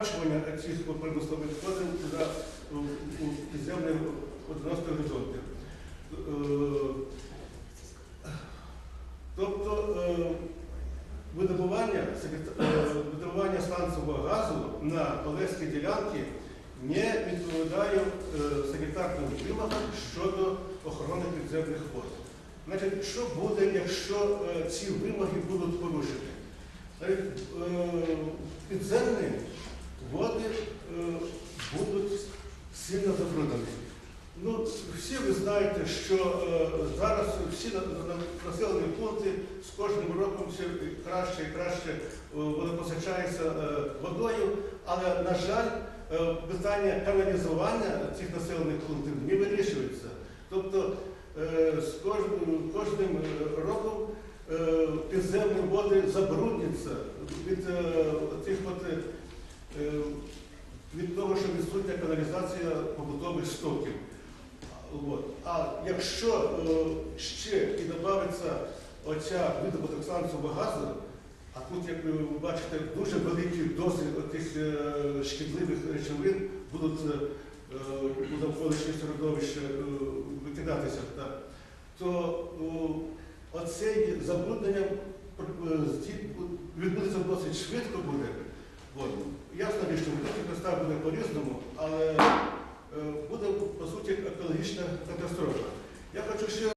Збільшування цих промислових відходів за підземні 90 горизонти. Е, Тобто е, е, видобування сланцевого газу на Олеській ділянці не відповідає санітарним вимогам щодо охорони підземних вод. Значить, що буде, якщо ці вимоги будуть порушені? Підземні води е, будуть сильно забруднені. Ну, всі ви знаєте, що е, зараз всі на- на- населені пункти з кожним роком все краще і краще е, водопостачаються е, водою, але, на жаль, е, питання каналізування цих населених пунктів не вирішується. Тобто е, з кожним, кожним е, роком е, підземні води забрудняться від е, тих от, е, від того, що відсутня каналізація побутових стоків. От. А якщо е, ще і додається оця видобуток сланцевого газу, а тут, як ви бачите, дуже великі дози тих е, шкідливих речовин будуть е, е, у навколишнє середовище е, викидатися, так, то е, оце забруднення е, відбудеться досить швидко буде. От. Ясно, що ми представили по-різному, але е, буде по суті екологічна катастрофа. Я хочу ще